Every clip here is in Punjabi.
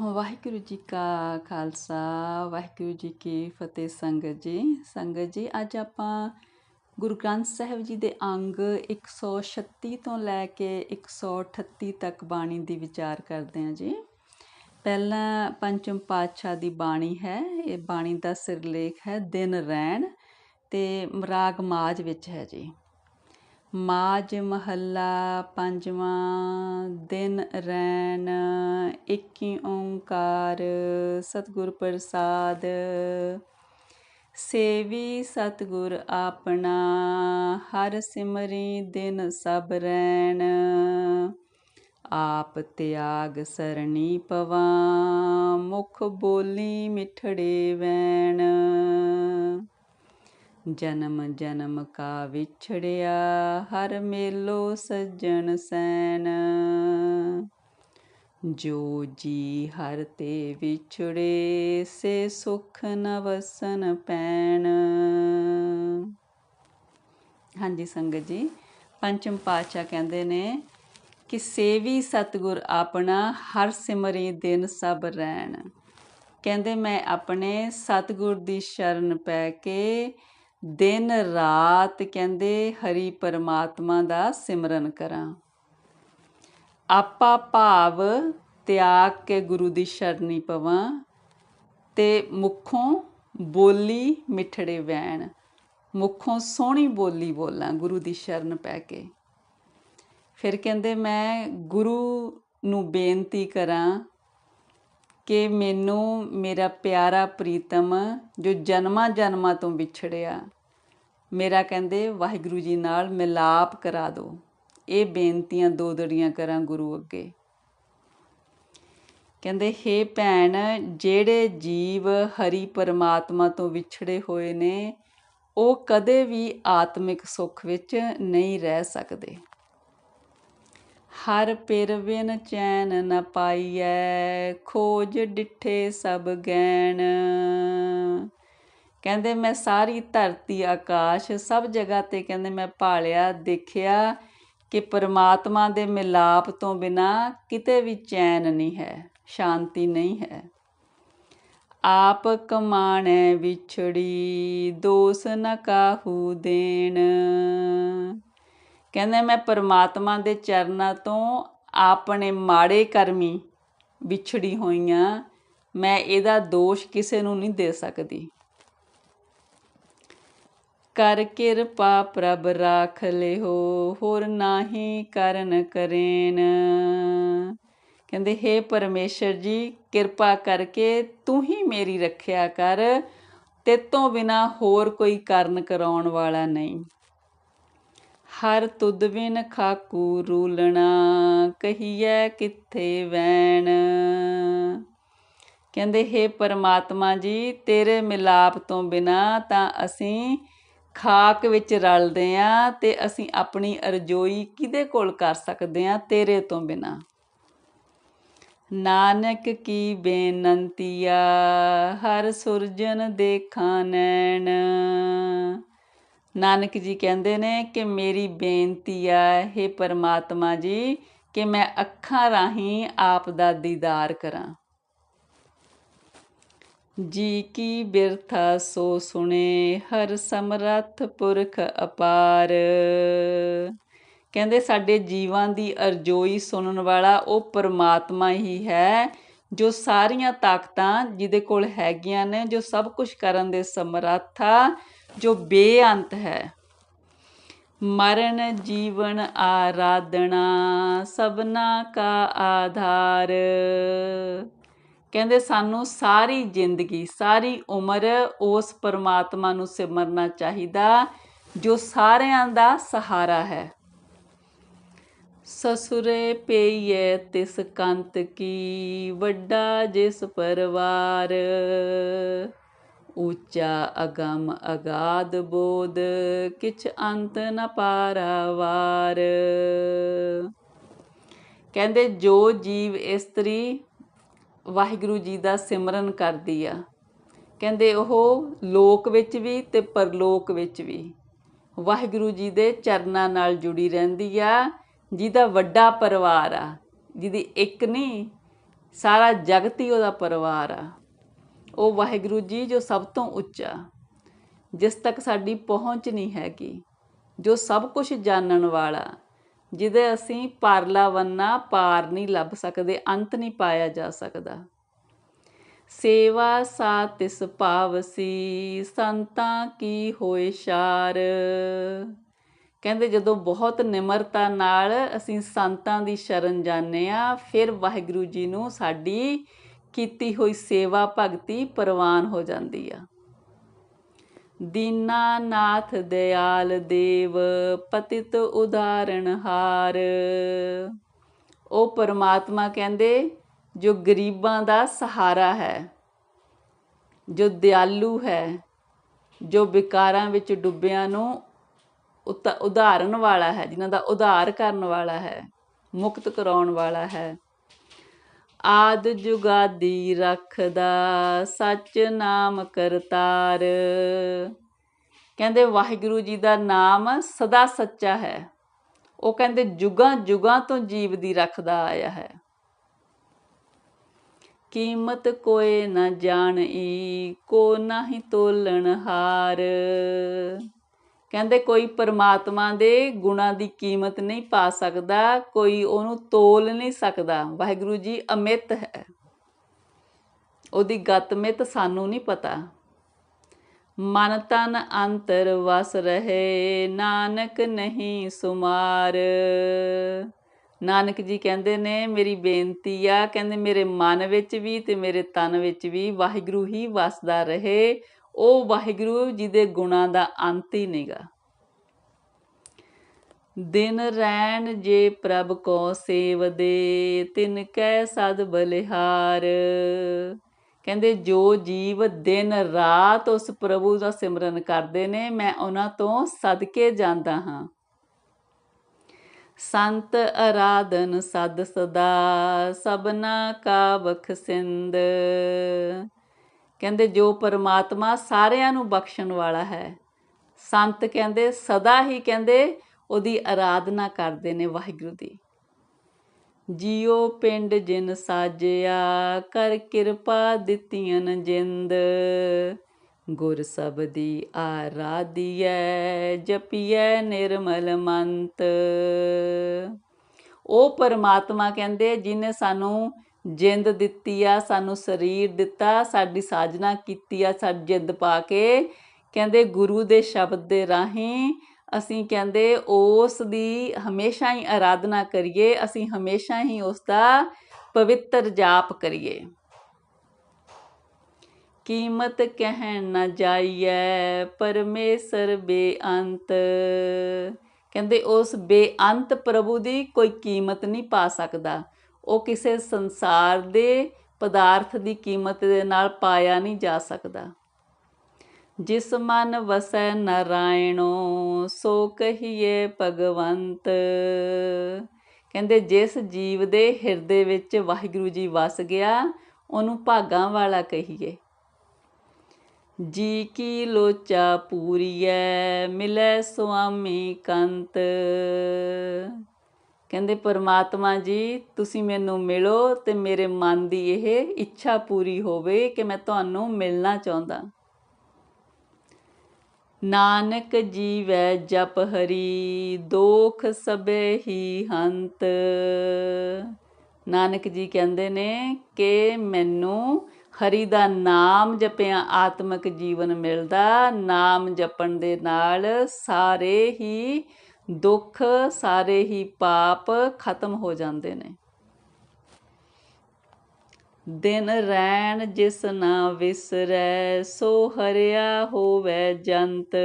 ਵਾਹਿਗੁਰੂ ਜੀ ਕਾ ਖਾਲਸਾ, ਵਾਹਿਗੁਰੂ ਜੀ ਕੀ ਫਤਿਹ ਸੰਗਤ ਜੀ। ਸੰਗਤ ਜੀ, ਅੱਜ ਆਪਾਂ ਗੁਰੂ ਗ੍ਰੰਥ ਸਾਹਿਬ ਜੀ ਦੇ ਅੰਗ 136 ਤੋਂ ਲੈ ਕੇ 138 ਤੱਕ ਬਾਣੀ ਦੀ ਵਿਚਾਰ ਕਰਦੇ ਹਾਂ ਜੀ। ਪਹਿਲਾਂ ਪੰਚਮ ਪਾਤਸ਼ਾਹ ਦੀ ਬਾਣੀ ਹੈ, ਇਹ ਬਾਣੀ ਦਾ ਸਿਰਲੇਖ ਹੈ, ਦਿਨ ਰਹਿਣ ਤੇ ਰਾਗ ਮਾਜ ਵਿੱਚ ਹੈ ਜੀ। ਮਾਝ ਮਹੱਲਾ ਪੰਜਵਾਂ ਦਿਨ ਰੈਣ ਇੱਕੀ ਓੰਕਾਰ ਸਤਿਗੁਰ ਪ੍ਰਸਾਦ। ਸੇਵੀ ਸਤਿਗੁਰ ਆਪਣਾ, ਹਰ ਸਿਮਰੀ ਦਿਨ ਸਭ ਰੈਣ। ਆਪ ਤਿਆਗ ਸਰਣੀ ਪਵਾਂ, ਮੁਖ ਬੋਲੀ ਮਿਠੜੇ ਵੈਣ। ਜਨਮ ਜਨਮ ਕਾ ਵਿਛੜਿਆ, ਹਰ ਮੇਲੋ ਸੱਜਣ ਸੈਨ। ਜੋ ਜੀ ਹਰ ਤੇ ਵਿਛੜੇ, ਸੇ ਸੁਖ ਨ ਵਸਨ ਪੈਣ। ਹਾਂਜੀ ਸੰਗਤ ਜੀ, ਪੰਚਮ ਪਾਤਸ਼ਾਹ ਕਹਿੰਦੇ ਨੇ ਕਿ ਸੇਵੀ ਸਤਗੁਰ ਆਪਣਾ ਹਰ ਸਿਮਰੀ ਦਿਨ ਸਭ ਰਹਿਣ। ਕਹਿੰਦੇ, ਮੈਂ ਆਪਣੇ ਸਤਗੁਰ ਦੀ ਸ਼ਰਨ ਪੈ ਕੇ ਦਿਨ ਰਾਤ ਕਹਿੰਦੇ ਹਰੀ ਪਰਮਾਤਮਾ ਦਾ ਸਿਮਰਨ ਕਰਾਂ। ਆਪਾ ਭਾਵ ਤਿਆਗ ਕੇ ਗੁਰੂ ਦੀ ਸ਼ਰਨੀ ਪਵਾਂ ਤੇ ਮੁਖੋਂ ਬੋਲੀ ਮਿੱਠੜੇ ਵੈਣ ਮੁਖੋਂ ਸੋਹਣੀ ਬੋਲੀ ਬੋਲਾਂ ਗੁਰੂ ਦੀ ਸ਼ਰਨ ਪੈ ਕੇ। ਫਿਰ ਕਹਿੰਦੇ ਮੈਂ ਗੁਰੂ ਨੂੰ ਬੇਨਤੀ ਕਰਾਂ ਕਿ ਮੈਨੂੰ ਮੇਰਾ ਪਿਆਰਾ ਪ੍ਰੀਤਮ ਜੋ ਜਨਮਾਂ ਜਨਮਾਂ ਤੋਂ ਵਿਛੜਿਆ, ਮੇਰਾ ਕਹਿੰਦੇ ਵਾਹਿਗੁਰੂ ਜੀ ਨਾਲ ਮਿਲਾਪ ਕਰਾ ਦਿਓ ਇਹ ਬੇਨਤੀਆਂ ਦੋ ਦੜੀਆਂ ਕਰਾਂ ਗੁਰੂ ਅੱਗੇ। ਕਹਿੰਦੇ, ਹੇ ਭੈਣ, ਜਿਹੜੇ ਜੀਵ ਹਰੀ ਪਰਮਾਤਮਾ ਤੋਂ ਵਿਛੜੇ ਹੋਏ ਨੇ, ਉਹ ਕਦੇ ਵੀ ਆਤਮਿਕ ਸੁੱਖ ਵਿੱਚ ਨਹੀਂ ਰਹਿ ਸਕਦੇ। ਹਰ ਪਿਰ ਬਿਨ ਚੈਨ ਨ ਪਾਈਐ, ਖੋਜ ਡਿੱਠੇ ਸਭ ਗੈਣ। ਕਹਿੰਦੇ, ਮੈਂ ਸਾਰੀ ਧਰਤੀ ਆਕਾਸ਼, ਸਭ ਜਗ੍ਹਾ ਤੇ ਕਹਿੰਦੇ, ਮੈਂ ਭਾਲਿਆ, ਦੇਖਿਆ ਕਿ ਪਰਮਾਤਮਾ ਦੇ ਮਿਲਾਪ ਤੋਂ ਬਿਨਾ ਕਿਤੇ ਵੀ ਚੈਨ ਨਹੀਂ ਹੈ, ਸ਼ਾਂਤੀ ਨਹੀਂ ਹੈ। ਆਪ ਕਮਾਣੇ ਵਿਛੜੀ, ਦੋਸ ਨ ਕਾਹੂ ਦੇਣ। ਕਹਿੰਦੇ ਮੈਂ ਪਰਮਾਤਮਾ ਦੇ ਚਰਨਾਂ ਤੋਂ ਆਪਣੇ ਮਾੜੇ ਕਰਮੀ ਵਿਛੜੀ ਹੋਈਆਂ। ਮੈਂ ਇਹਦਾ ਦੋਸ਼ ਕਿਸੇ ਨੂੰ ਨਹੀਂ ਦੇ ਸਕਦੀ। ਕਰ ਕਿਰਪਾ ਪ੍ਰਭ ਰਾਖ ਲਿਓ, ਹੋਰ ਨਾਹੀ ਕਰਨ ਕਰੇਨ। ਕਹਿੰਦੇ हे ਪਰਮੇਸ਼ਰ ਜੀ, ਕਿਰਪਾ ਕਰਕੇ ਤੂੰ ਹੀ ਮੇਰੀ ਰੱਖਿਆ ਕਰ, ਤੇਤੋਂ ਬਿਨਾ ਹੋਰ ਕੋਈ ਕਰਨ ਕਰਾਉਣ ਵਾਲਾ ਨਹੀਂ। ਹਰ ਤੁਧ ਬਿਨ ਖਾਕੂ ਰੂਲਣਾ, ਕਹੀਐ ਕਿੱਥੇ ਵੈਣ। ਕਹਿੰਦੇ हे ਪਰਮਾਤਮਾ ਜੀ, ਤੇਰੇ ਮਿਲਾਪ ਤੋਂ ਬਿਨਾ ਤਾਂ ਅਸੀਂ ਖਾਕ ਵਿੱਚ ਰਲਦੇ ਆ ਤੇ ਅਸੀਂ ਆਪਣੀ ਅਰਜ਼ੋਈ ਕਿਹਦੇ ਕੋਲ ਕਰ ਸਕਦੇ ਆ? ਤੇਰੇ ਤੋਂ ਬਿਨਾ। ਨਾਨਕ ਕੀ ਬੇਨੰਤੀਆ, ਹਰ ਸੁਰਜਨ ਦੇਖਾਂ ਨੈਣ। ਨਾਨਕ ਜੀ ਕਹਿੰਦੇ ਨੇ ਕਿ ਮੇਰੀ ਬੇਨਤੀ ਆ, ਹੈ ਪਰਮਾਤਮਾ ਜੀ, ਕਿ ਮੈਂ ਅੱਖਾਂ ਰਾਹੀਂ ਆਪ ਦਾ ਦੀਦਾਰ ਕਰਾਂ। ਜੀ ਕੀ ਬਿਰਥਾ ਸੋ ਸੁਣੇ, ਹਰ ਸਮਰੱਥ ਪੁਰਖ ਅਪਾਰ। ਕਹਿੰਦੇ ਸਾਡੇ ਜੀਵਾਂ ਦੀ ਅਰਜ਼ੋਈ ਸੁਣਨ ਵਾਲਾ ਉਹ ਪਰਮਾਤਮਾ ਹੀ ਹੈ, ਜੋ ਸਾਰੀਆਂ ਤਾਕਤਾਂ ਜਿਹਦੇ ਕੋਲ ਹੈਗੀਆਂ ਨੇ, ਜੋ ਸਭ ਕੁਝ ਕਰਨ ਦੇ ਸਮਰੱਥ ਆ ਜੋ ਬੇਅੰਤ ਹੈ। ਮਰਨ ਜੀਵਨ ਆਰਾਧਨਾ ਸਭਨਾ ਕਾ ਆਧਾਰ। ਕਹਿੰਦੇ ਸਾਨੂੰ ਸਾਰੀ ਜ਼ਿੰਦਗੀ, ਸਾਰੀ ਉਮਰ ਉਸ ਪਰਮਾਤਮਾ ਨੂੰ ਸਿਮਰਨਾ ਚਾਹੀਦਾ ਜੋ ਸਾਰਿਆਂ ਦਾ ਸਹਾਰਾ ਹੈ। ਸਸੁਰੇ ਪਈਏ ਤਿਸ ਕੰਤ ਕੀ, ਵੱਡਾ ਜਿਸ ਪਰਵਾਰ। ਉੱਚਾ ਅਗਮ ਅਗਾਧ ਬੋਧ, ਕਿਛ ਅੰਤ ਨ ਪਾਰਾਵਾਰ। ਕਹਿੰਦੇ, ਜੋ ਜੀਵ ਇਸਤਰੀ ਵਾਹਿਗੁਰੂ ਜੀ ਦਾ ਸਿਮਰਨ ਕਰਦੀ ਆ, ਕਹਿੰਦੇ ਉਹ ਲੋਕ ਵਿੱਚ ਵੀ ਤੇ ਪਰਲੋਕ ਵਿੱਚ ਵੀ ਵਾਹਿਗੁਰੂ ਜੀ ਦੇ ਚਰਨਾਂ ਨਾਲ ਜੁੜੀ ਰਹਿੰਦੀ ਆ, ਜਿਹਦਾ ਵੱਡਾ ਪਰਿਵਾਰ ਆ, ਜਿਹਦੀ ਇੱਕ ਨਹੀਂ, ਸਾਰਾ ਜਗਤ ਹੀ ਉਹਦਾ ਪਰਿਵਾਰ ਆ। ਉਹ ਵਾਹਿਗੁਰੂ ਜੀ ਜੋ ਸਭ ਤੋਂ ਉੱਚਾ, ਜਿਸ ਤੱਕ ਸਾਡੀ ਪਹੁੰਚ ਨਹੀਂ ਹੈਗੀ, ਜੋ ਸਭ ਕੁਝ ਜਾਣਨ ਵਾਲਾ, ਜਿਹਦੇ ਅਸੀਂ ਪਾਰਲਾ ਵੰਨਾ ਪਾਰ ਨਹੀਂ ਲੱਭ ਸਕਦੇ, ਅੰਤ ਨਹੀਂ ਪਾਇਆ ਜਾ ਸਕਦਾ। ਸੇਵਾ ਸਾ ਤਿਸ ਭਾਵਸੀ ਸੰਤਾਂ ਕੀ ਹੋਏ ਸ਼ਾਰ। ਕਹਿੰਦੇ ਜਦੋਂ ਬਹੁਤ ਨਿਮਰਤਾ ਨਾਲ ਅਸੀਂ ਸੰਤਾਂ ਦੀ ਸ਼ਰਨ ਜਾਂਦੇ ਆ ਫਿਰ ਵਾਹਿਗੁਰੂ ਜੀ ਨੂੰ ਸਾਡੀ ਕੀਤੀ ਹੋਈ ਸੇਵਾ ਭਗਤੀ ਪ੍ਰਵਾਨ ਹੋ ਜਾਂਦੀ ਆ। ਦੀਨਾ ਨਾਥ ਦਿਆਲ ਦੇਵ, ਪਤਿਤ ਉਦਾਹਰਣ ਹਾਰ। ਉਹ ਪਰਮਾਤਮਾ ਕਹਿੰਦੇ, ਜੋ ਗਰੀਬਾਂ ਦਾ ਸਹਾਰਾ ਹੈ, ਜੋ ਦਿਆਲੂ ਹੈ, ਜੋ ਵਿਕਾਰਾਂ ਵਿੱਚ ਡੁੱਬਿਆਂ ਨੂੰ ਉਤਾ- ਉਧਾਰਨ ਵਾਲਾ ਹੈ, ਜਿਨ੍ਹਾਂ ਦਾ ਉਧਾਰ ਕਰਨ ਵਾਲਾ ਹੈ, ਮੁਕਤ ਕਰਾਉਣ ਵਾਲਾ ਹੈ। ਆਦ ਜੁਗਾਦੀ ਰੱਖਦਾ, ਸੱਚ ਨਾਮ ਕਰਤਾਰ। ਕਹਿੰਦੇ ਵਾਹਿਗੁਰੂ ਜੀ ਦਾ ਨਾਮ ਸਦਾ ਸੱਚਾ ਹੈ। ਉਹ ਕਹਿੰਦੇ ਜੁਗਾਂ ਜੁਗਾਂ ਤੋਂ ਜੀਵ ਦੀ ਰੱਖਦਾ ਆਇਆ ਹੈ। ਕੀਮਤ ਕੋਏ ਨਾ ਜਾਣਈ, ਕੋ ਨਾਹੀ ਤੋਲਣ ਹਾਰ। ਕਹਿੰਦੇ ਕੋਈ ਪਰਮਾਤਮਾ ਦੇ ਗੁਣਾਂ ਦੀ ਕੀਮਤ ਨਹੀਂ ਪਾ ਸਕਦਾ, ਕੋਈ ਉਹਨੂੰ ਤੋਲ ਨਹੀਂ ਸਕਦਾ। ਵਾਹਿਗੁਰੂ ਜੀ ਅਮਿਤ ਹੈ। ਉਹਦੀ ਗਤਮਿਤ ਸਾਨੂੰ ਨਹੀਂ ਪਤਾ। ਮਨ ਤਨ ਅੰਤਰ ਵਸ ਰਹੇ, ਨਾਨਕ ਨਹੀਂ ਸੁਮਾਰ। ਨਾਨਕ ਜੀ ਕਹਿੰਦੇ ਨੇ, ਮੇਰੀ ਬੇਨਤੀ ਆ, ਕਹਿੰਦੇ ਮੇਰੇ ਮਨ ਵਿੱਚ ਵੀ ਤੇ ਮੇਰੇ ਤਨ ਵਿੱਚ ਵੀ ਵਾਹਿਗੁਰੂ ਹੀ ਵਸਦਾ ਰਹੇ। ਉਹ ਵਾਹਿਗੁਰੂ ਜੀ ਦੇ ਗੁਣਾਂ ਦਾ ਅੰਤ ਹੀ ਨਹੀਂਗਾ। ਦਿਨ ਰੈਣ ਜੇ ਪ੍ਰਭ ਕੋ ਸੇਵਦੇ, ਤਿਨ ਕੈ ਸਦ ਬਲਿਹਾਰ। ਕਹਿੰਦੇ, ਜੋ ਜੀਵ ਦਿਨ ਰਾਤ ਉਸ ਪ੍ਰਭੂ ਦਾ ਸਿਮਰਨ ਕਰਦੇ ਨੇ, ਮੈਂ ਉਹਨਾਂ ਤੋਂ ਸਦਕੇ ਜਾਂਦਾ ਹਾਂ। ਸੰਤ ਅਰਾਧਨ ਸਦ ਸਦਾ ਸਬਨਾ ਕਾ ਬਖਸਿੰਦ ਕਹਿੰਦੇ ਜੋ ਪਰਮਾਤਮਾ ਸਾਰਿਆਂ ਨੂੰ ਬਖਸ਼ਣ ਵਾਲਾ ਹੈ। ਸੰਤ ਕਹਿੰਦੇ, ਸਦਾ ਹੀ ਕਹਿੰਦੇ, ਉਹਦੀ ਆਰਾਧਨਾ ਕਰਦੇ ਨੇ ਵਾਹਿਗੁਰੂ ਦੀ। ਜੀਓ ਪਿੰਡ ਜਿਨ ਸਾਜਿਆ, ਕਰ ਕਿਰਪਾ ਦਿੱਤੀਆਂ ਜਿੰਦ। ਗੁਰ ਸਬਦੀ ਆਰਾਧੀਐ, ਜਪੀਐ ਨਿਰਮਲ ਮੰਤ। ਉਹ ਪਰਮਾਤਮਾ ਕਹਿੰਦੇ, ਜਿਨੇ ਸਾਨੂੰ ਜਿੰਦ ਦਿੱਤੀ ਆ, ਸਾਨੂੰ ਸਰੀਰ ਦਿੱਤਾ, ਸਾਡੀ ਸਾਜਨਾ ਕੀਤੀ ਆ, ਸਾਡੀ ਜਿੰਦ ਪਾ ਕੇ। ਕਹਿੰਦੇ ਗੁਰੂ ਦੇ ਸ਼ਬਦ ਦੇ ਰਾਹੀਂ ਅਸੀਂ ਕਹਿੰਦੇ ਉਸ ਦੀ ਹਮੇਸ਼ਾ ਹੀ ਆਰਾਧਨਾ ਕਰੀਏ, ਅਸੀਂ ਹਮੇਸ਼ਾ ਹੀ ਉਸ ਦਾ ਪਵਿੱਤਰ ਜਾਪ ਕਰੀਏ। ਕੀਮਤ ਕਹਿਣ ਨਾ ਜਾਈਐ, ਪਰਮੇਸ਼ਰ ਬੇਅੰਤ। ਕਹਿੰਦੇ ਉਸ ਬੇਅੰਤ ਪ੍ਰਭੂ ਦੀ ਕੋਈ ਕੀਮਤ ਨਹੀਂ ਪਾ ਸਕਦਾ। ਉਹ ਕਿਸੇ ਸੰਸਾਰ ਦੇ ਪਦਾਰਥ ਦੀ ਕੀਮਤ ਦੇ ਨਾਲ ਪਾਇਆ ਨਹੀਂ ਜਾ ਸਕਦਾ। ਜਿਸ ਮਨ ਵਸੈ ਨਾਰਾਇਣੋ, ਸੋ ਕਹੀਏ ਭਗਵੰਤ। ਕਹਿੰਦੇ, ਜਿਸ ਜੀਵ ਦੇ ਹਿਰਦੇ ਵਿੱਚ ਵਾਹਿਗੁਰੂ ਜੀ ਵਸ ਗਿਆ, ਉਹਨੂੰ ਭਾਗਾਂ ਵਾਲਾ ਕਹੀਏ। ਜੀ ਕੀ ਲੋਚਾ ਪੂਰੀਐ, ਮਿਲੈ ਸੁਆਮੀ ਕੰਤ। ਕਹਿੰਦੇ, ਪਰਮਾਤਮਾ ਜੀ, ਤੁਸੀਂ ਮੈਨੂੰ ਮਿਲੋ ਤੇ ਮੇਰੇ ਮਨ ਦੀ ਇਹ ਇੱਛਾ ਪੂਰੀ ਹੋਵੇ ਕਿ ਮੈਂ ਤੁਹਾਨੂੰ ਮਿਲਣਾ ਚਾਹੁੰਦਾ। ਨਾਨਕ ਜੀਵੈ ਜਪ ਹਰੀ, ਦੋਖ ਸਭੇ ਹੀ ਹੰਤ। ਨਾਨਕ ਜੀ ਕਹਿੰਦੇ ਨੇ ਕਿ ਮੈਨੂੰ ਹਰੀ ਦਾ ਨਾਮ ਜਪਿਆ ਆਤਮਿਕ ਜੀਵਨ ਮਿਲਦਾ। ਨਾਮ ਜਪਣ ਦੇ ਨਾਲ ਸਾਰੇ ਹੀ ਦੁੱਖ ਸਾਰੇ ਹੀ ਪਾਪ ਖਤਮ ਹੋ ਜਾਂਦੇ ਨੇ। ਦਿਨ ਰੈਣ ਜਿਸ ਨਾ ਵਿਸਰੈ, ਸੋ ਹਰਿਆ ਹੋਵੇ ਜੰਤ।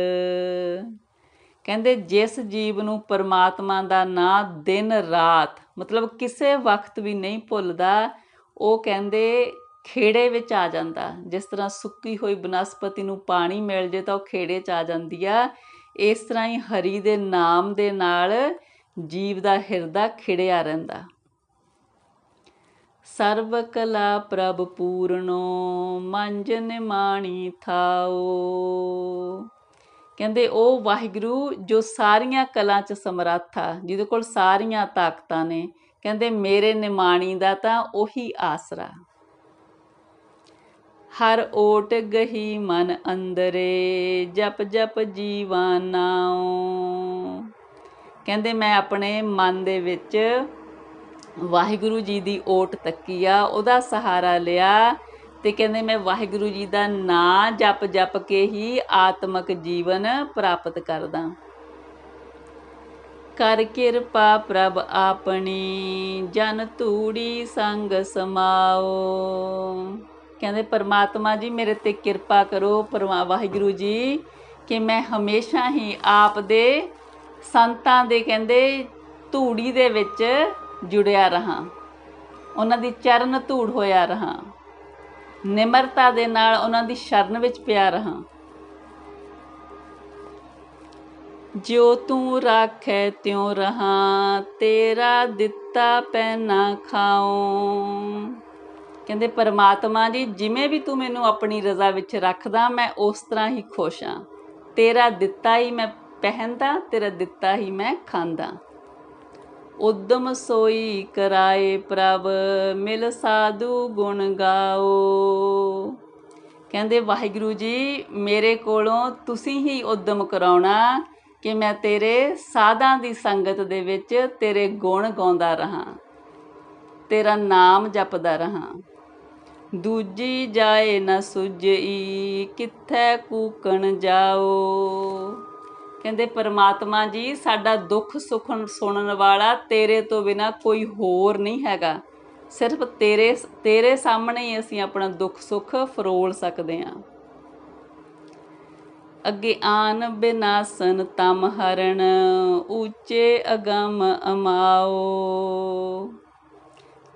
ਕਹਿੰਦੇ ਜਿਸ ਜੀਵ ਨੂੰ ਪਰਮਾਤਮਾ ਦਾ ਨਾਂ ਦਿਨ ਰਾਤ, ਮਤਲਬ ਕਿਸੇ ਵਕਤ ਵੀ ਨਹੀਂ ਭੁੱਲਦਾ, ਉਹ ਕਹਿੰਦੇ ਖੇੜੇ ਵਿੱਚ ਆ ਜਾਂਦਾ। ਜਿਸ ਤਰ੍ਹਾਂ ਸੁੱਕੀ ਹੋਈ ਬਨਸਪਤੀ ਨੂੰ ਪਾਣੀ ਮਿਲ ਜੇ ਤਾਂ ਉਹ ਖੇੜੇ 'ਚ ਆ ਜਾਂਦੀ ਆ। ਇਸ ਤਰ੍ਹਾਂ ਹੀ ਹਰੀ ਦੇ ਨਾਮ ਦੇ ਨਾਲ ਜੀਵ ਦਾ ਹਿਰਦਾ ਖਿੜਿਆ ਰਹਿੰਦਾ। ਸਰਵ ਕਲਾ ਪ੍ਰਭ ਪੂਰਨੋ, ਮੰਜ ਨਿਮਾਣੀ ਥਾਓ। ਕਹਿੰਦੇ ਉਹ ਵਾਹਿਗੁਰੂ ਜੋ ਸਾਰੀਆਂ ਕਲਾ 'ਚ ਸਮਰੱਥ ਆ, ਜਿਹਦੇ ਕੋਲ ਸਾਰੀਆਂ ਤਾਕਤਾਂ ਨੇ, ਕਹਿੰਦੇ ਮੇਰੇ ਨਿਮਾਣੀ ਦਾ ਤਾਂ ਉਹੀ ਆਸਰਾ। ਹਰ ਓਟ ਗਹੀ ਮਨ ਅੰਦਰੇ, ਜਪ ਜਪ ਜੀਵਾਂ ਨਾਉ ਕਹਿੰਦੇ ਮੈਂ ਆਪਣੇ ਮਨ ਦੇ ਵਿੱਚ ਵਾਹਿਗੁਰੂ ਜੀ ਦੀ ਓਟ ਤੱਕੀ ਆ, ਉਹਦਾ ਸਹਾਰਾ ਲਿਆ ਤੇ ਕਹਿੰਦੇ ਮੈਂ ਵਾਹਿਗੁਰੂ ਜੀ ਦਾ ਨਾਂ ਜਪ ਜਪ ਕੇ ਹੀ ਆਤਮਿਕ ਜੀਵਨ ਪ੍ਰਾਪਤ ਕਰਦਾ। ਕਰ ਕਿਰਪਾ ਪ੍ਰਭ ਆਪਣੀ, ਜਨ ਧੂੜੀ ਸੰਗ ਸਮਾਓ। ਕਹਿੰਦੇ, ਪਰਮਾਤਮਾ ਜੀ, ਮੇਰੇ ਤੇ ਕਿਰਪਾ ਕਰੋ ਪਰਮਾ, ਵਾਹਿਗੁਰੂ ਜੀ, ਕਿ ਮੈਂ ਹਮੇਸ਼ਾ ਹੀ ਆਪ ਦੇ ਸੰਤਾਂ ਦੇ ਕਹਿੰਦੇ ਧੂੜੀ ਦੇ ਵਿੱਚ ਜੁੜਿਆ ਰਹਾ। ਉਹਨਾਂ ਦੀ ਚਰਨ ਧੂੜ ਹੋਇਆ ਰਹਾ। ਨਿਮਰਤਾ ਦੇ ਨਾਲ ਉਹਨਾਂ ਦੀ ਸ਼ਰਨ ਵਿੱਚ ਪਿਆ ਰਹਾ। ਜੋ ਤੂੰ ਰਾਖੈ, ਤਿਉ ਰਹਾ, ਤੇਰਾ ਦਿੱਤਾ ਪੈਨਾ ਖਾਉ। ਕਹਿੰਦੇ, ਪਰਮਾਤਮਾ ਜੀ, ਜਿਵੇਂ ਵੀ ਤੂੰ ਮੈਨੂੰ ਆਪਣੀ ਰਜ਼ਾ ਵਿੱਚ ਰੱਖਦਾ, ਮੈਂ ਉਸ ਤਰ੍ਹਾਂ ਹੀ ਖੁਸ਼ ਹਾਂ। ਤੇਰਾ ਦਿੱਤਾ ਹੀ ਮੈਂ ਪਹਿਨਦਾ, ਤੇਰਾ ਦਿੱਤਾ ਹੀ ਮੈਂ ਖਾਂਦਾ। ਉਦਮ ਸੋਈ ਕਰਾਏ ਪ੍ਰਭ, ਮਿਲ ਸਾਧੂ ਗੁਣ ਗਾਓ। ਕਹਿੰਦੇ, ਵਾਹਿਗੁਰੂ ਜੀ, ਮੇਰੇ ਕੋਲੋਂ ਤੁਸੀਂ ਹੀ ਉਦਮ ਕਰਾਉਣਾ ਕਿ ਮੈਂ ਤੇਰੇ ਸਾਧਾਂ ਦੀ ਸੰਗਤ ਦੇ ਵਿੱਚ ਤੇਰੇ ਗੁਣ ਗਾਉਂਦਾ ਰਹਾ, ਤੇਰਾ ਨਾਮ ਜਪਦਾ ਰਹਾ। ਦੂਜੀ ਜਾਏ ਨਾ ਸੁਝਈ ਕਿੱਥੈ ਕੂਕਣ ਜਾਓ? ਕਹਿੰਦੇ, ਪਰਮਾਤਮਾ ਜੀ, ਸਾਡਾ ਦੁੱਖ ਸੁੱਖ ਸੁਣਨ ਵਾਲਾ ਤੇਰੇ ਤੋਂ ਬਿਨਾ ਕੋਈ ਹੋਰ ਨਹੀਂ ਹੈਗਾ। ਸਿਰਫ ਤੇਰੇ ਤੇਰੇ ਸਾਹਮਣੇ ਹੀ ਅਸੀਂ ਆਪਣਾ ਦੁੱਖ ਸੁੱਖ ਫਰੋਲ ਸਕਦੇ ਹਾਂ। ਅੱਗੇ ਆਨ ਬਿਨਾਸਨ ਤਮ ਹਰਣ, ਉੱਚੇ ਅਗਮ ਅਮਾਓ।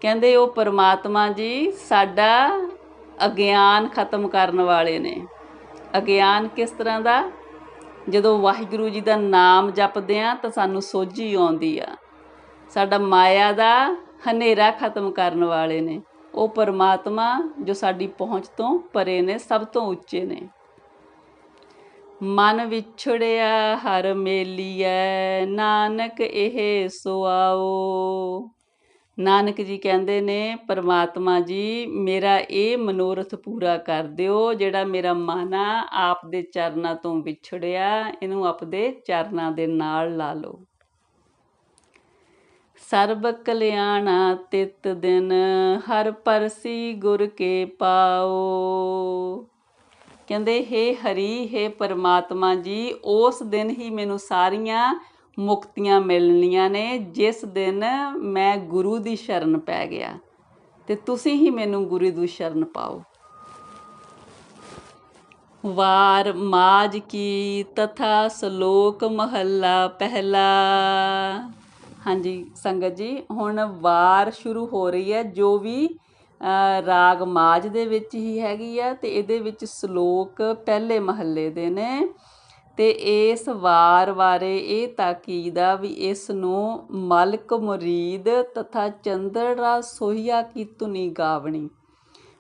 ਕਹਿੰਦੇ ਉਹ ਪਰਮਾਤਮਾ ਜੀ ਸਾਡਾ ਅਗਿਆਨ ਖਤਮ ਕਰਨ ਵਾਲੇ ਨੇ। ਅਗਿਆਨ ਕਿਸ ਤਰ੍ਹਾਂ ਦਾ? ਜਦੋਂ ਵਾਹਿਗੁਰੂ ਜੀ ਦਾ ਨਾਮ ਜਪਦੇ ਆ ਤਾਂ ਸਾਨੂੰ ਸੋਝੀ ਆਉਂਦੀ ਆ। ਸਾਡਾ ਮਾਇਆ ਦਾ ਹਨੇਰਾ ਖਤਮ ਕਰਨ ਵਾਲੇ ਨੇ। ਉਹ ਪਰਮਾਤਮਾ ਜੋ ਸਾਡੀ ਪਹੁੰਚ ਤੋਂ ਪਰੇ ਨੇ, ਸਭ ਤੋਂ ਉੱਚੇ ਨੇ। ਮਨ ਵਿਛੜਿਆ, ਹਰ ਮੇਲੀਐ, ਨਾਨਕ ਇਹ ਸੁਆਓ ਨਾਨਕ ਜੀ ਕਹਿੰਦੇ ਨੇ, ਪਰਮਾਤਮਾ ਜੀ, ਮੇਰਾ ਇਹ ਮਨੋਰਥ ਪੂਰਾ ਕਰ ਦਿਓ, ਜਿਹੜਾ ਮੇਰਾ ਮਨ ਆ, ਆਪ ਦੇ ਚਰਨਾਂ ਤੋਂ ਵਿਛੜਿਆ, ਇਹਨੂੰ ਆਪਦੇ ਚਰਨਾਂ ਦੇ ਨਾਲ ਲਾ ਲਓ। ਸਰਬ ਕਲਿਆਣਾ ਤਿਤ ਦਿਨ, ਹਰ ਪਰਸੀ ਗੁਰ ਕੇ ਪਾਓ। ਕਹਿੰਦੇ हे ਹਰੀ हे ਪਰਮਾਤਮਾ ਜੀ, ਉਸ ਦਿਨ ਹੀ ਮੈਨੂੰ ਸਾਰੀਆਂ ਮੁਕਤੀਆਂ ਮਿਲਣੀਆਂ ਨੇ, ਜਿਸ ਦਿਨ ਮੈਂ ਗੁਰੂ ਦੀ ਸ਼ਰਨ ਪੈ ਗਿਆ। ਤੇ ਤੁਸੀਂ ਹੀ ਮੈਨੂੰ ਗੁਰੂ ਦੀ ਸ਼ਰਨ ਪਾਓ। ਵਾਰ ਮਾਜ ਕੀ ਤਥਾ ਸ਼ਲੋਕ ਮਹੱਲਾ ਪਹਿਲਾ। ਹਾਂਜੀ, ਸੰਗਤ ਜੀ, ਹੁਣ ਵਾਰ ਸ਼ੁਰੂ ਹੋ ਰਹੀ ਹੈ, ਜੋ ਵੀ ਰਾਗ ਮਾਜ ਦੇ ਵਿੱਚ ਹੀ ਹੈਗੀ ਆ, ਤੇ ਇਹਦੇ ਵਿੱਚ ਸ਼ਲੋਕ ਪਹਿਲੇ ਮਹੱਲੇ ਦੇ ਨੇ। ਅਤੇ ਇਸ ਵਾਰ ਬਾਰੇ ਇਹ ਤਾਕੀਦ ਆ ਵੀ ਇਸ ਨੂੰ ਮਲਕ ਮੁਰੀਦ ਤਥਾ ਚੰਦੜਾ ਸੋਹੀਆ ਕੀ ਧੁਨੀ ਗਾਵਣੀ।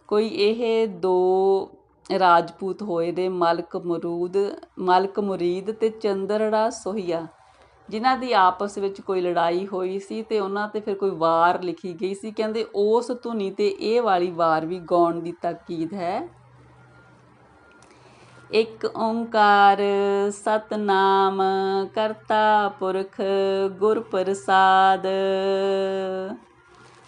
ਕੋਈ ਇਹ ਦੋ ਰਾਜਪੂਤ ਹੋਏ ਦੇ ਮਲਕ ਮਰੂਦ, ਮਲਕ ਮੁਰੀਦ ਤੇ ਚੰਦਰੜਾ ਸੋਹੀਆ, ਜਿਨ੍ਹਾਂ ਦੀ ਆਪਸ ਵਿੱਚ ਕੋਈ ਲੜਾਈ ਹੋਈ ਸੀ ਤੇ ਉਹਨਾਂ ਤੇ ਫਿਰ ਕੋਈ ਵਾਰ ਲਿਖੀ ਗਈ ਸੀ। ਕਹਿੰਦੇ ਉਸ ਧੁਨੀ ਤੇ ਇਹ ਵਾਲੀ ਵਾਰ ਵੀ ਗਾਉਣ ਦੀ ਤਾਕੀਦ ਹੈ। ਇੱਕ ਓੰਕਾਰ ਸਤਨਾਮ, ਕਰਤਾ ਪੁਰਖ ਗੁਰ ਪ੍ਰਸਾਦ।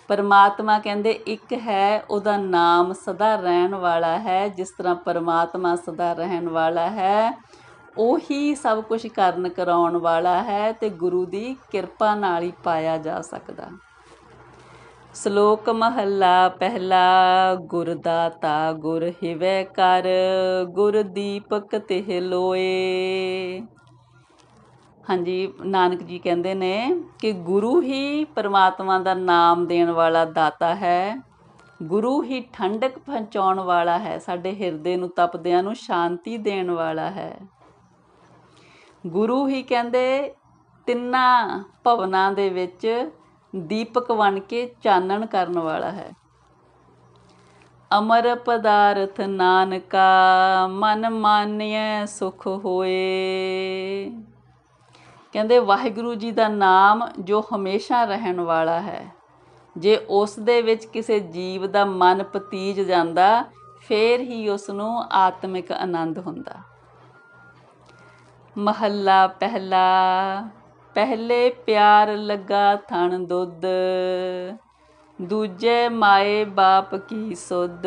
ਪਰਮਾਤਮਾ ਕਹਿੰਦੇ ਇੱਕ ਹੈ, ਉਹਦਾ ਨਾਮ ਸਦਾ ਰਹਿਣ ਵਾਲਾ ਹੈ, ਜਿਸ ਤਰ੍ਹਾਂ ਪਰਮਾਤਮਾ ਸਦਾ ਰਹਿਣ ਵਾਲਾ ਹੈ, ਉਹੀ ਸਭ ਕੁਝ ਕਰਨ ਕਰਾਉਣ ਵਾਲਾ ਹੈ ਤੇ ਗੁਰੂ ਦੀ ਕਿਰਪਾ ਨਾਲ ਹੀ ਪਾਇਆ ਜਾ ਸਕਦਾ। ਸ਼ਲੋਕ ਮਹੱਲਾ ਪਹਿਲਾ ਗੁਰ ਦਾਤਾ ਗੁਰ ਹਿਵੈ ਕਰ, ਗੁਰ ਦੀਪਕ ਤਿਹ ਲੋਏ। ਹਾਂਜੀ, ਨਾਨਕ ਜੀ ਕਹਿੰਦੇ ਨੇ ਕਿ ਗੁਰੂ ਹੀ ਪਰਮਾਤਮਾ ਦਾ ਨਾਮ ਦੇਣ ਵਾਲਾ ਦਾਤਾ ਹੈ, ਗੁਰੂ ਹੀ ਠੰਡਕ ਪਹੁੰਚਾਉਣ ਵਾਲਾ ਹੈ, ਸਾਡੇ ਹਿਰਦੇ ਨੂੰ ਤਪਦਿਆਂ ਨੂੰ ਸ਼ਾਂਤੀ ਦੇਣ ਵਾਲਾ ਹੈ। ਗੁਰੂ ਹੀ ਕਹਿੰਦੇ, ਤਿੰਨਾਂ ਭਵਨਾਂ ਦੇ ਵਿੱਚ ਦੀਪਕ ਬਣ ਕੇ ਚਾਨਣ ਕਰਨ ਵਾਲਾ ਹੈ। ਅਮਰ ਪਦਾਰਥ ਨਾਨਕਾ, ਮਨ ਮਾਨਿਐ ਸੁਖ ਹੋਏ। ਕਹਿੰਦੇ, ਵਾਹਿਗੁਰੂ ਜੀ ਦਾ ਨਾਮ ਜੋ ਹਮੇਸ਼ਾ ਰਹਿਣ ਵਾਲਾ ਹੈ, ਜੇ ਉਸ ਦੇ ਵਿੱਚ ਕਿਸੇ ਜੀਵ ਦਾ ਮਨ ਪਤੀਜ ਜਾਂਦਾ, ਫੇਰ ਹੀ ਉਸ ਨੂੰ ਆਤਮਿਕ ਆਨੰਦ ਹੁੰਦਾ। ਮਹੱਲਾ ਪਹਿਲਾ ਪਹਿਲੇ ਪਿਆਰ ਲੱਗਾ ਥਣ ਦੁੱਧ, ਦੂਜੇ ਮਾਏ ਬਾਪ ਕੀ ਸੁੱਧ।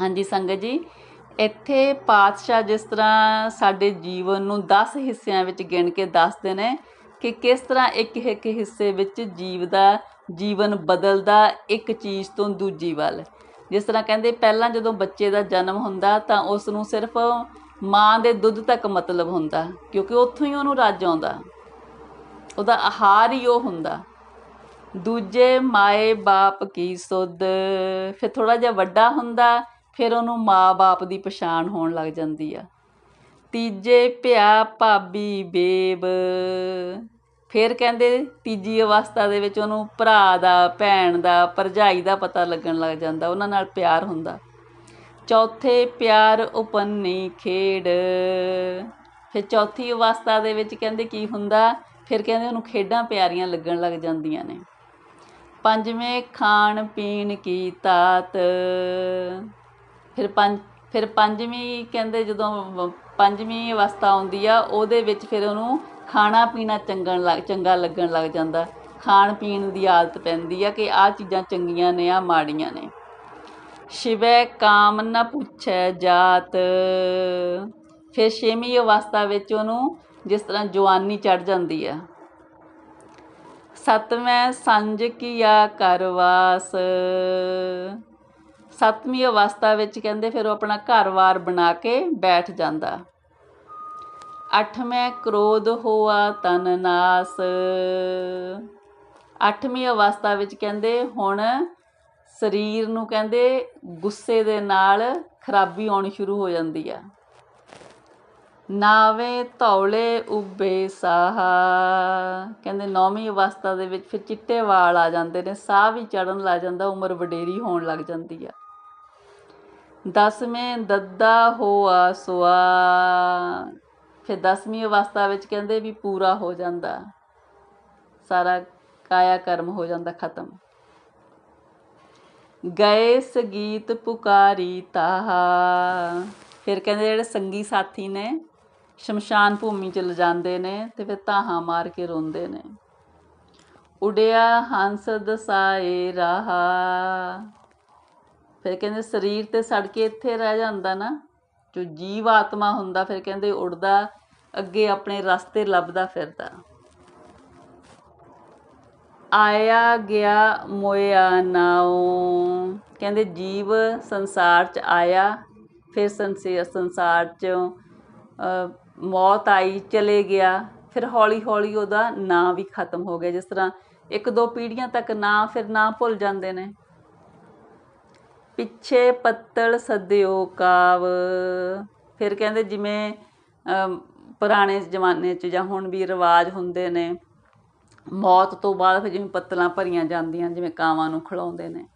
ਹਾਂਜੀ ਸੰਗਤ ਜੀ, ਇੱਥੇ ਪਾਤਸ਼ਾਹ ਜਿਸ ਤਰ੍ਹਾਂ ਸਾਡੇ ਜੀਵਨ ਨੂੰ 10 ਹਿੱਸਿਆਂ ਵਿੱਚ ਗਿਣ ਕੇ ਦੱਸਦੇ ਨੇ ਕਿ ਕਿਸ ਤਰ੍ਹਾਂ ਇੱਕ ਇੱਕ ਹਿੱਸੇ ਵਿੱਚ ਜੀਵ ਦਾ ਜੀਵਨ ਬਦਲਦਾ ਇੱਕ ਚੀਜ਼ ਤੋਂ ਦੂਜੀ ਵੱਲ। ਜਿਸ ਤਰ੍ਹਾਂ ਕਹਿੰਦੇ, ਪਹਿਲਾਂ ਜਦੋਂ ਬੱਚੇ ਦਾ ਜਨਮ ਹੁੰਦਾ ਤਾਂ ਉਸ ਨੂੰ ਸਿਰਫ ਮਾਂ ਦੇ ਦੁੱਧ ਤੱਕ ਮਤਲਬ ਹੁੰਦਾ, ਕਿਉਂਕਿ ਉੱਥੋਂ ਹੀ ਉਹਨੂੰ ਰੱਜ ਆਉਂਦਾ। ਉਹਦਾ ਆਹਾਰ ਹੀ ਉਹ ਹੁੰਦਾ। ਦੂਜੇ ਮਾਏ ਬਾਪ ਕੀ ਸੁੱਧ? ਫਿਰ ਥੋੜਾ ਜਿਹਾ ਵੱਡਾ ਹੁੰਦਾ, ਫਿਰ ਉਹਨੂੰ ਮਾਂ-ਬਾਪ ਦੀ ਪਛਾਣ ਹੋਣ ਲੱਗ ਜਾਂਦੀ ਆ। ਤੀਜੇ ਭਿਆ ਭਾਬੀ ਬੇਬ। ਫਿਰ ਕਹਿੰਦੇ ਤੀਜੀ ਅਵਸਥਾ ਦੇ ਵਿੱਚ ਉਹਨੂੰ ਭਰਾ ਦਾ, ਭੈਣ ਦਾ, ਭਰਜਾਈ ਦਾ ਪਤਾ ਲੱਗਣ ਲੱਗ ਜਾਂਦਾ, ਉਹਨਾਂ ਨਾਲ ਪਿਆਰ ਹੁੰਦਾ। ਚੌਥੇ ਪਿਆਰ ਉਪੰਨੀ ਖੇਡ। ਫਿਰ ਚੌਥੀ ਅਵਸਥਾ ਦੇ ਵਿੱਚ ਕਹਿੰਦੇ ਕੀ ਹੁੰਦਾ? ਫਿਰ ਕਹਿੰਦੇ ਉਹਨੂੰ ਖੇਡਾਂ ਪਿਆਰੀਆਂ ਲੱਗਣ ਲੱਗ ਜਾਂਦੀਆਂ ਨੇ। ਪੰਜਵੇਂ, ਖਾਣ ਪੀਣ ਕੀ ਤਾਤ। ਫਿਰ ਪੰਜ, ਫਿਰ ਪੰਜਵੀਂ ਕਹਿੰਦੇ ਜਦੋਂ ਪੰਜਵੀਂ ਅਵਸਥਾ ਆਉਂਦੀ ਆ, ਉਹਦੇ ਵਿੱਚ ਫਿਰ ਉਹਨੂੰ ਖਾਣਾ ਪੀਣਾ ਚੰਗਣ ਲੱਗ, ਚੰਗਾ ਲੱਗਣ ਲੱਗ ਜਾਂਦਾ। ਖਾਣ ਪੀਣ ਦੀ ਆਦਤ ਪੈਂਦੀ ਆ ਕਿ ਆਹ ਚੀਜ਼ਾਂ ਚੰਗੀਆਂ ਨੇ ਆ ਮਾੜੀਆਂ ਨੇ। ਸ਼ਿਵੈ ਕਾਮ ਨ ਪੁੱਛੈ ਜਾਤ। ਫਿਰ ਛੇਵੀਂ ਅਵਸਥਾ ਵਿੱਚ ਉਹਨੂੰ ਜਿਸ ਤਰ੍ਹਾਂ ਜਵਾਨੀ ਚੜ ਜਾਂਦੀ ਆ। ਸਤਵੇਂ ਸੰਜ ਕੀਆ ਕਰਵਾਸ ਸੱਤਵੀਂ ਅਵਸਥਾ ਵਿੱਚ ਕਹਿੰਦੇ ਫਿਰ ਉਹ ਆਪਣਾ ਘਰ ਵਾਰ ਬਣਾ ਕੇ ਬੈਠ ਜਾਂਦਾ। ਅੱਠਵੇਂ ਕ੍ਰੋਧ ਹੋਆ ਤਨ ਨਾਸ। ਅੱਠਵੀਂ ਅਵਸਥਾ ਵਿੱਚ ਕਹਿੰਦੇ ਹੁਣ ਸਰੀਰ ਨੂੰ ਕਹਿੰਦੇ ਗੁੱਸੇ ਦੇ ਨਾਲ ਖਰਾਬੀ ਆਉਣੀ ਸ਼ੁਰੂ ਹੋ ਜਾਂਦੀ ਆ। ਨਾਵੇਂ ਧੌਲੇ ਉਬੇ ਸਾਹਾ। ਕਹਿੰਦੇ ਨੌਵੀਂ ਅਵਸਥਾ ਦੇ ਵਿੱਚ ਫਿਰ ਚਿੱਟੇ ਵਾਲ ਆ ਜਾਂਦੇ ਨੇ, ਸਾਹ ਵੀ ਚੜਨ ਲੱਗ ਜਾਂਦਾ, ਉਮਰ ਵਡੇਰੀ ਹੋਣ ਲੱਗ ਜਾਂਦੀ ਆ। ਦਸਵੇਂ ਦੱਦਾ ਹੋਆ ਸੁਆ। ਫਿਰ ਦਸਵੀਂ ਅਵਸਥਾ ਵਿੱਚ ਕਹਿੰਦੇ ਵੀ ਪੂਰਾ ਹੋ ਜਾਂਦਾ, ਸਾਰਾ ਕਾਇਆ ਕਰਮ ਹੋ ਜਾਂਦਾ, ਖਤਮ। ਗਏ ਸੰਗੀਤ ਪੁਕਾਰੀ ਤਾਹਾ। ਫਿਰ ਕਹਿੰਦੇ ਜਿਹੜੇ ਸੰਗੀ ਸਾਥੀ ਨੇ, ਸ਼ਮਸ਼ਾਨ ਭੂਮੀ ਚ ਲਿਜਾਂਦੇ ਨੇ ਤੇ ਫਿਰ ਤਾਹਾਂ ਮਾਰ ਕੇ ਰੋਂਦੇ ਨੇ। ਉਡਿਆ ਹੰਸ ਦਸਾਏ ਰਹਾ। ਫਿਰ ਕਹਿੰਦੇ ਸਰੀਰ ਤੇ ਸੜ ਕੇ ਇੱਥੇ ਰਹਿ ਜਾਂਦਾ ਨਾ, ਜੋ ਜੀਵ ਆਤਮਾ ਹੁੰਦਾ, ਫਿਰ ਕਹਿੰਦੇ ਉੜਦਾ, ਅੱਗੇ ਆਪਣੇ ਰਸਤੇ ਲੱਭਦਾ ਫਿਰਦਾ। ਆਇਆ ਗਿਆ ਮੋਇਆ ਨਾਉ। ਕਹਿੰਦੇ ਜੀਵ ਸੰਸਾਰ ਚ ਆਇਆ, ਫਿਰ ਸੰਸੇ, ਸੰਸਾਰ ਚ ਮੌਤ ਆਈ, ਚਲੇ ਗਿਆ। ਫਿਰ ਹੌਲੀ ਹੌਲੀ ਉਹਦਾ ਨਾਂ ਵੀ ਖਤਮ ਹੋ ਗਿਆ। ਜਿਸ ਤਰ੍ਹਾਂ ਇੱਕ ਦੋ ਪੀੜ੍ਹੀਆਂ ਤੱਕ ਨਾਂ, ਫਿਰ ਨਾਂ ਭੁੱਲ ਜਾਂਦੇ ਨੇ। ਪਿੱਛੇ ਪੱਤਲ ਸਦਿਓ ਕਾਵ। ਫਿਰ ਕਹਿੰਦੇ ਜਿਵੇਂ ਪੁਰਾਣੇ ਜ਼ਮਾਨੇ 'ਚ ਜਾਂ ਹੁਣ ਵੀ ਰਿਵਾਜ ਹੁੰਦੇ ਨੇ। ਮੌਤ ਤੋਂ ਬਾਅਦ ਫਿਰ ਜਿਵੇਂ ਪੱਤਲਾਂ ਭਰੀਆਂ ਜਾਂਦੀਆਂ, ਜਿਵੇਂ ਕਾਵਾਂ ਨੂੰ ਖਿਲਾਉਂਦੇ ਨੇ।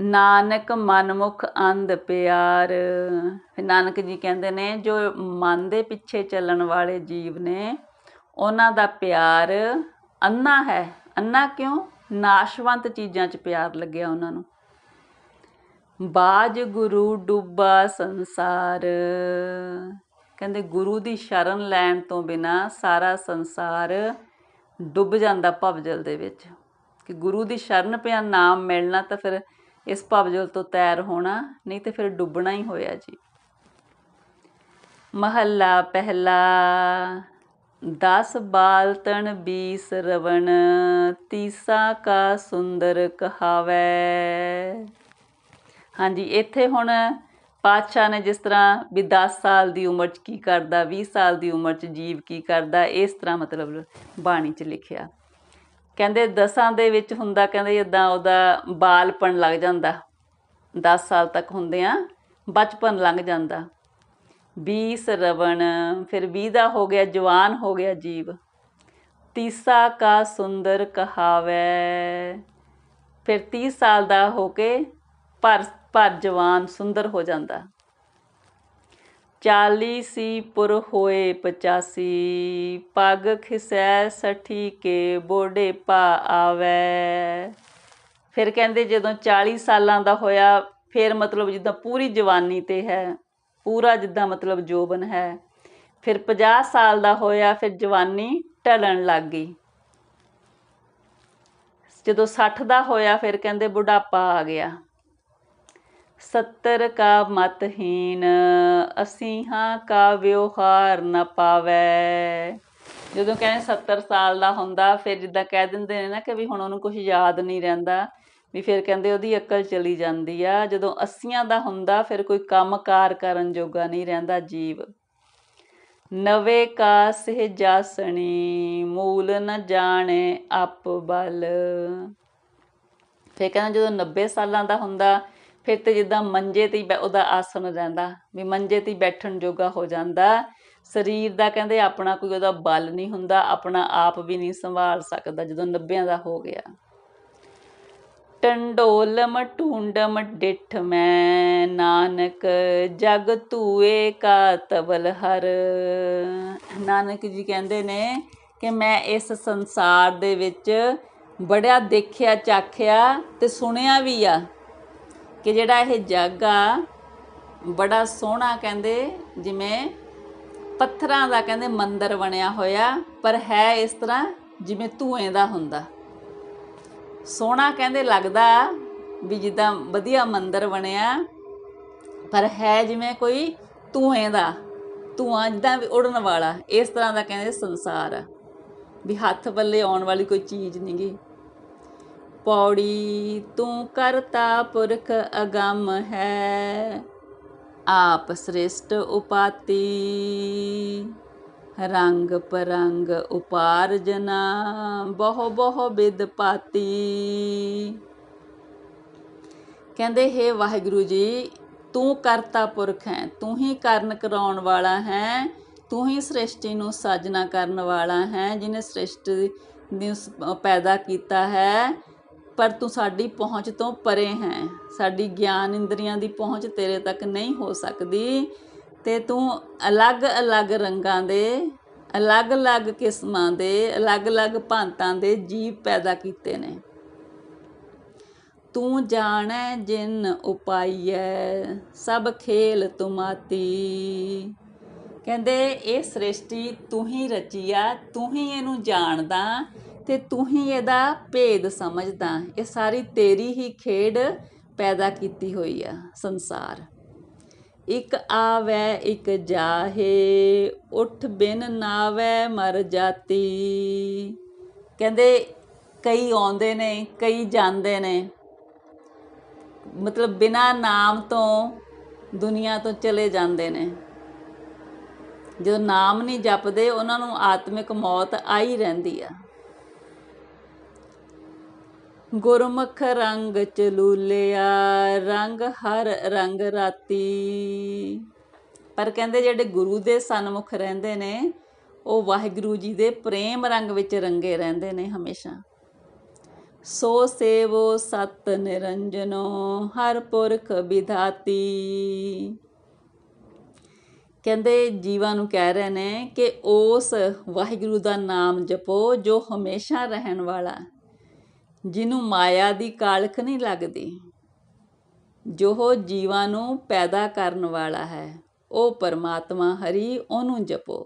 ਨਾਨਕ ਮਨਮੁਖ ਅੰਧ ਪਿਆਰ। ਫਿਰ ਨਾਨਕ ਜੀ ਕਹਿੰਦੇ ਨੇ, ਜੋ ਮਨ ਦੇ ਪਿੱਛੇ ਚੱਲਣ ਵਾਲੇ ਜੀਵ ਨੇ, ਉਹਨਾਂ ਦਾ ਪਿਆਰ ਅੰਨਾ ਹੈ। ਅੰਨਾ ਕਿਉਂ? ਨਾਸ਼ਵੰਤ ਚੀਜ਼ਾਂ 'ਚ ਪਿਆਰ ਲੱਗਿਆ ਉਹਨਾਂ ਨੂੰ। ਬਾਜ ਗੁਰੂ ਡੁੱਬਾ ਸੰਸਾਰ। ਕਹਿੰਦੇ ਗੁਰੂ ਦੀ ਸ਼ਰਨ ਲੈਣ ਤੋਂ ਬਿਨਾ ਸਾਰਾ ਸੰਸਾਰ ਡੁੱਬ ਜਾਂਦਾ ਭਵਜਲ ਦੇ ਵਿੱਚ। ਕਿ ਗੁਰੂ ਦੀ ਸ਼ਰਨ ਪਿਆ ਨਾਮ ਮਿਲਣਾ ਤਾਂ ਫਿਰ ਇਸ ਭਵਜਲ ਤੋਂ ਤੈਰ ਹੋਣਾ, ਨਹੀਂ ਤੇ ਫਿਰ ਡੁੱਬਣਾ ਹੀ ਹੋਇਆ ਜੀ। ਮਹੱਲਾ ਪਹਿਲਾ 10 ਬਾਲਤਨ 20 ਰਵਣ, ਤੀਸਾ ਕਾ ਸੁੰਦਰ ਕਹਾਵੇ। ਹਾਂਜੀ, ਇੱਥੇ ਹੁਣ ਪਾਤਸ਼ਾਹ ਨੇ ਜਿਸ ਤਰ੍ਹਾਂ ਵੀ 10 ਸਾਲ ਦੀ ਉਮਰ 'ਚ ਕੀ ਕਰਦਾ 20 ਸਾਲ ਦੀ ਉਮਰ 'ਚ ਜੀਵ ਕੀ ਕਰਦਾ, ਇਸ ਤਰ੍ਹਾਂ ਮਤਲਬ ਬਾਣੀ 'ਚ ਲਿਖਿਆ। ਕਹਿੰਦੇ ਦਸਾਂ ਦੇ ਵਿੱਚ ਹੁੰਦਾ, ਕਹਿੰਦੇ ਇਦਾਂ ਉਹਦਾ ਬਾਲਪਣ ਲੱਗ ਜਾਂਦਾ 10 ਸਾਲ ਤੱਕ ਹੁੰਦੇ ਆ, ਬਚਪਨ ਲੰਘ ਜਾਂਦਾ। 20 ਰਵਣ, ਫਿਰ 20 ਦਾ ਹੋ ਗਿਆ, ਜਵਾਨ ਹੋ ਗਿਆ ਜੀਵ। ਤੀਸਾ ਕਾ ਸੁੰਦਰ ਕਹਾਵੇ, ਫਿਰ 30 ਸਾਲ ਦਾ ਹੋ ਕੇ ਪਰ ਪਰ ਜਵਾਨ ਸੁੰਦਰ ਹੋ ਜਾਂਦਾ। ਚਾਲੀ ਸੀ ਪੁਰ ਹੋਏ 85 ਪੱਗ ਖਿਸੈ ਸਠੀ ਕੇ ਬੋੜੇ ਪਾ ਆਵੈ। ਫਿਰ ਕਹਿੰਦੇ ਜਦੋਂ 40 ਸਾਲਾਂ ਦਾ ਹੋਇਆ, ਫਿਰ ਮਤਲਬ ਜਿੱਦਾਂ ਪੂਰੀ ਜਵਾਨੀ ਤੇ ਹੈ, ਪੂਰਾ ਜਿੱਦਾਂ ਮਤਲਬ ਜੋਬਨ ਹੈ। ਫਿਰ 50 ਸਾਲ ਦਾ ਹੋਇਆ, ਫਿਰ ਜਵਾਨੀ ਢਲਣ ਲੱਗ ਗਈ। ਜਦੋਂ 60 ਦਾ ਹੋਇਆ, ਫਿਰ ਕਹਿੰਦੇ ਬੁਢਾਪਾ ਆ ਗਿਆ। 70 ਕਾ ਮਤਹੀਨ ਅਸੀਂ ਕਾ ਵਿਵਹਾਰ ਨ ਪਾਵੈ। ਜਦੋਂ ਕਹਿੰਦੇ 70 ਸਾਲ ਦਾ ਹੁੰਦਾ, ਫਿਰ ਜਿੱਦਾਂ ਕਹਿ ਦਿੰਦੇ ਨੇ ਨਾ ਕਿ ਵੀ ਹੁਣ ਉਹਨੂੰ ਕੁਝ ਯਾਦ ਨਹੀਂ ਰਹਿੰਦਾ, ਵੀ ਫਿਰ ਕਹਿੰਦੇ ਉਹਦੀ ਅਕਲ ਚਲੀ ਜਾਂਦੀ ਆ। ਜਦੋਂ 80 ਦਾ ਹੁੰਦਾ, ਫਿਰ ਕੋਈ ਕੰਮਕਾਰ ਕਰਨ ਜੋਗਾ ਨਹੀਂ ਰਹਿੰਦਾ ਜੀਵ। ਨਵੇ ਕਾ ਸਹਿਜਾਸਣੀ, ਮੂਲ ਨ ਜਾਣੇ ਅਪ ਬਲ। ਫਿਰ ਕਹਿੰਦਾ ਜਦੋਂ 90 ਸਾਲਾਂ ਦਾ ਹੁੰਦਾ ਫਿਰ ਤੇ ਜਿੱਦਾਂ ਮੰਜੇ ਤੇ ਹੀ ਬੈ- ਉਹਦਾ ਆਸਣ ਰਹਿੰਦਾ ਵੀ ਮੰਜੇ ਤੇ ਬੈਠਣ ਜੋਗਾ ਹੋ ਜਾਂਦਾ। ਸਰੀਰ ਦਾ ਕਹਿੰਦੇ ਆਪਣਾ ਕੋਈ ਉਹਦਾ ਬਲ ਨਹੀਂ ਹੁੰਦਾ, ਆਪਣਾ ਆਪ ਵੀ ਨਹੀਂ ਸੰਭਾਲ ਸਕਦਾ ਜਦੋਂ 90 ਦਾ ਹੋ ਗਿਆ। ਟੰਡੋਲਮ ਢੂੰਡਮ ਡਿਠ ਮੈਂ, ਨਾਨਕ ਜਗ ਧੂਏ ਕਾ ਤਬਲ ਹਰ। ਨਾਨਕ ਜੀ ਕਹਿੰਦੇ ਨੇ ਕਿ ਮੈਂ ਇਸ ਸੰਸਾਰ ਦੇ ਵਿੱਚ ਬੜਿਆ ਦੇਖਿਆ, ਚਾਖਿਆ ਤੇ ਸੁਣਿਆ ਵੀ ਆ। ਕਿ ਜਿਹੜਾ ਇਹ ਜੱਗ ਆ, ਬੜਾ ਸੋਹਣਾ ਕਹਿੰਦੇ, ਜਿਵੇਂ ਪੱਥਰਾਂ ਦਾ ਕਹਿੰਦੇ ਮੰਦਰ ਬਣਿਆ ਹੋਇਆ, ਪਰ ਹੈ ਇਸ ਤਰ੍ਹਾਂ ਜਿਵੇਂ ਧੂਏ ਦਾ ਹੁੰਦਾ। ਸੋਹਣਾ ਕਹਿੰਦੇ ਲੱਗਦਾ ਵੀ ਜਿੱਦਾਂ ਵਧੀਆ ਮੰਦਰ ਬਣਿਆ, ਪਰ ਹੈ ਜਿਵੇਂ ਕੋਈ ਧੂਏ ਦਾ, ਧੂਆਂ ਜਿੱਦਾਂ ਵੀ ਉੜਨ ਵਾਲਾ, ਇਸ ਤਰ੍ਹਾਂ ਦਾ ਕਹਿੰਦੇ ਸੰਸਾਰ ਆ। ਵੀ ਹੱਥ ਪੱਲੇ ਆਉਣ ਵਾਲੀ ਕੋਈ ਚੀਜ਼ ਨਹੀਂਗੀ ਪੌੜੀ ਤੂੰ ਕਰਤਾ ਪੁਰਖ ਅਗੰਮ ਹੈ। ਆਪ ਸ੍ਰਿਸ਼ਟ ਉਪਾਤੀ, ਰੰਗ ਪਰੰਗ ਉਪਾਰਜਨਾ ਬਹੁ ਬਹੁ ਬਿਦ ਪਾਤੀ। ਕਹਿੰਦੇ, ਹੈ ਵਾਹਿਗੁਰੂ ਜੀ, ਤੂੰ ਕਰਤਾ ਪੁਰਖ ਹੈ, ਤੂੰ ਹੀ ਕਰਨ ਕਰਾਉਣ ਵਾਲਾ ਹੈ, ਤੂੰ ਹੀ ਸ੍ਰਿਸ਼ਟੀ ਨੂੰ ਸਾਜਨਾ ਕਰਨ ਵਾਲਾ ਹੈ ਜਿਨੇ ਸ੍ਰਿਸ਼ਟੀ ਨੂੰ ਪੈਦਾ ਕੀਤਾ ਹੈ। ਪਰ ਤੂੰ ਸਾਡੀ ਪਹੁੰਚ ਤੋਂ ਪਰੇ ਹੈ। ਸਾਡੀ ਗਿਆਨ ਇੰਦਰੀਆਂ ਦੀ ਪਹੁੰਚ ਤੇਰੇ ਤੱਕ ਨਹੀਂ ਹੋ ਸਕਦੀ। ਤੇ ਤੂੰ ਅਲੱਗ-ਅਲੱਗ ਰੰਗਾਂ ਦੇ, ਅਲੱਗ-ਅਲੱਗ ਕਿਸਮਾਂ ਦੇ, ਅਲੱਗ-ਅਲੱਗ ਭਾਂਤਾਂ ਦੇ ਜੀਵ ਪੈਦਾ ਕੀਤੇ ਨੇ। ਤੂੰ ਜਾਣੈ ਜਿਨ ਉਪਾਈਐ, ਸਭ ਖੇਲ ਤੁਮਾਤੀ। ਕਹਿੰਦੇ, ਇਹ ਸ੍ਰਿਸ਼ਟੀ ਤੂੰ ਹੀ ਰਚੀ ਆ ਤੂੰ ਹੀ ਇਹਨੂੰ ਜਾਣਦਾ। ਤੇ ਤੂੰ ਹੀ ਇਹਦਾ ਭੇਦ ਸਮਝਦਾ। ਇਹ ਸਾਰੀ ਤੇਰੀ ਹੀ ਖੇਡ ਪੈਦਾ ਕੀਤੀ ਹੋਈ ਆ ਸੰਸਾਰ। ਇਕ ਆਵੈ, ਇਕ ਜਾਹੇ, ਉਠ ਬਿਨ ਨਾਵੈ ਮਰ ਜਾਤੀ। ਕਹਿੰਦੇ ਕਈ ਆਉਂਦੇ ਨੇ, ਕਈ ਜਾਂਦੇ ਨੇ। ਮਤਲਬ ਬਿਨਾ ਨਾਮ ਤੋਂ ਦੁਨੀਆ ਤੋਂ ਚਲੇ ਜਾਂਦੇ ਨੇ। ਜਦੋਂ ਨਾਮ ਨਹੀਂ ਜਪਦੇ, ਉਹਨਾਂ ਨੂੰ ਆਤਮਿਕ ਮੌਤ ਆਈ ਰਹਿੰਦੀ ਆ। ਗੁਰਮੁਖ ਰੰਗ ਚਲੂਲਿਆ, ਰੰਗ ਹਰ ਰੰਗ ਰਾਤੀ। ਪਰ ਕਹਿੰਦੇ ਜਿਹੜੇ ਗੁਰੂ ਦੇ ਸਨਮੁਖ ਰਹਿੰਦੇ ਨੇ, ਉਹ ਵਾਹਿਗੁਰੂ ਜੀ ਦੇ ਪ੍ਰੇਮ ਰੰਗ ਵਿੱਚ ਰੰਗੇ ਰਹਿੰਦੇ ਨੇ ਹਮੇਸ਼ਾ। ਸੋ ਸੇਵੋ ਸਤ ਨਿਰੰਜਨੋ, ਹਰ ਪੁਰਖ ਵਿਧਾਤੀ। ਕਹਿੰਦੇ ਜੀਵਾਂ ਨੂੰ ਕਹਿ ਰਹੇ ਨੇ ਕਿ ਉਸ ਵਾਹਿਗੁਰੂ ਦਾ ਨਾਮ ਜਪੋ ਜੋ ਹਮੇਸ਼ਾ ਰਹਿਣ ਵਾਲਾ ਜਿਹਨੂੰ ਮਾਇਆ ਦੀ ਕਾਲਖ ਨਹੀਂ ਲੱਗਦੀ, ਜੋ ਜੀਵਾਂ ਨੂੰ ਪੈਦਾ ਕਰਨ ਵਾਲਾ ਹੈ, ਉਹ ਪਰਮਾਤਮਾ ਹਰੀ ਉਹਨੂੰ ਜਪੋ।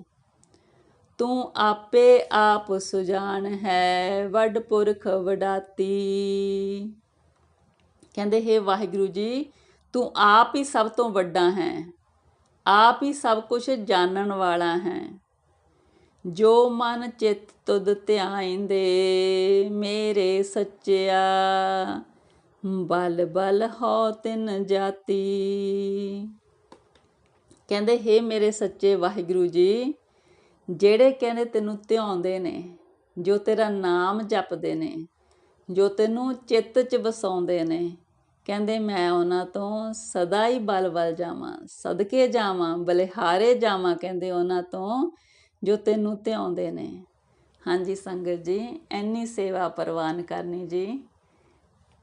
ਤੂੰ ਆਪੇ ਆਪ ਸੁਜਾਨ ਹੈ, ਵੱਡ ਪੁਰਖ ਵਡਾਤੀ। ਕਹਿੰਦੇ, ਹੈ ਵਾਹਿਗੁਰੂ ਜੀ, ਤੂੰ ਆਪ ਹੀ ਸਭ ਤੋਂ ਵੱਡਾ ਹੈ, ਆਪ ਹੀ ਸਭ ਕੁਝ ਜਾਣਨ ਵਾਲਾ ਹੈ। ਜੋ ਮਨ ਚਿਤ ਤੁਧ ਧਿਆਇਂਦੇ, ਮੇਰੇ ਸੱਚਿਆ। ਬਲ ਬਲ ਹੋ ਤਿਨ ਜਾਤੀ। ਕਹਿੰਦੇ, ਹੈ ਮੇਰੇ ਸੱਚੇ ਵਾਹਿਗੁਰੂ ਜੀ, ਜਿਹੜੇ ਕਹਿੰਦੇ ਤੈਨੂੰ ਧਿਆਉਂਦੇ ਨੇ, ਜੋ ਤੇਰਾ ਨਾਮ ਜਪਦੇ ਨੇ, ਜੋ ਤੈਨੂੰ ਚਿੱਤ 'ਚ ਵਸਾਉਂਦੇ ਨੇ, ਕਹਿੰਦੇ, ਮੈਂ ਉਹਨਾਂ ਤੋਂ ਸਦਾ ਹੀ ਬਲ ਬਲ ਜਾਵਾਂ, ਸਦਕੇ ਜਾਵਾਂ, ਬਲਿਹਾਰੇ ਜਾਵਾਂ, ਕਹਿੰਦੇ, ਉਹਨਾਂ ਤੋਂ ਜੋ ਤੈਨੂੰ ਧਿਆਉਂਦੇ ਨੇ। ਹਾਂਜੀ ਸੰਗਤ ਜੀ ਐਨੀ ਸੇਵਾ ਪ੍ਰਵਾਨ ਕਰਨੀ ਜੀ।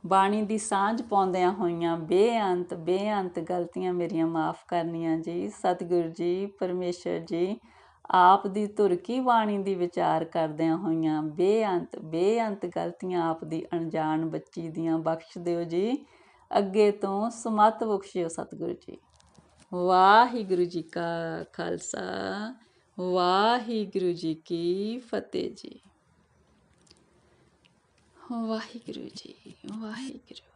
ਬਾਣੀ ਦੀ ਸਾਂਝ ਪਾਉਂਦਿਆਂ ਹੋਈਆਂ ਬੇਅੰਤ ਬੇਅੰਤ ਗਲਤੀਆਂ ਮੇਰੀਆਂ ਮਾਫ ਕਰਨੀਆਂ ਜੀ। ਸਤਿਗੁਰੂ ਜੀ, ਪਰਮੇਸ਼ਰ ਜੀ, ਆਪ ਦੀ ਧੁਰ ਕੀ ਬਾਣੀ ਦੀ ਵਿਚਾਰ ਕਰਦਿਆਂ ਹੋਈਆਂ ਬੇਅੰਤ ਬੇਅੰਤ ਗਲਤੀਆਂ ਆਪ ਦੀ ਅਣਜਾਣ ਬੱਚੀ ਦੀਆਂ ਬਖਸ਼ ਦਿਓ ਜੀ। ਅੱਗੇ ਤੋਂ ਸਮਤ ਬਖਸ਼ਿਓ ਸਤਿਗੁਰੂ ਜੀ। ਵਾਹਿਗੁਰੂ ਜੀ ਕਾ ਖਾਲਸਾ। ਵਾਹਿਗੁਰੂ ਜੀ ਕੀ ਫਤਿਹ ਜੀ। ਵਾਹਿਗੁਰੂ ਜੀ ਵਾਹਿਗੁਰੂ।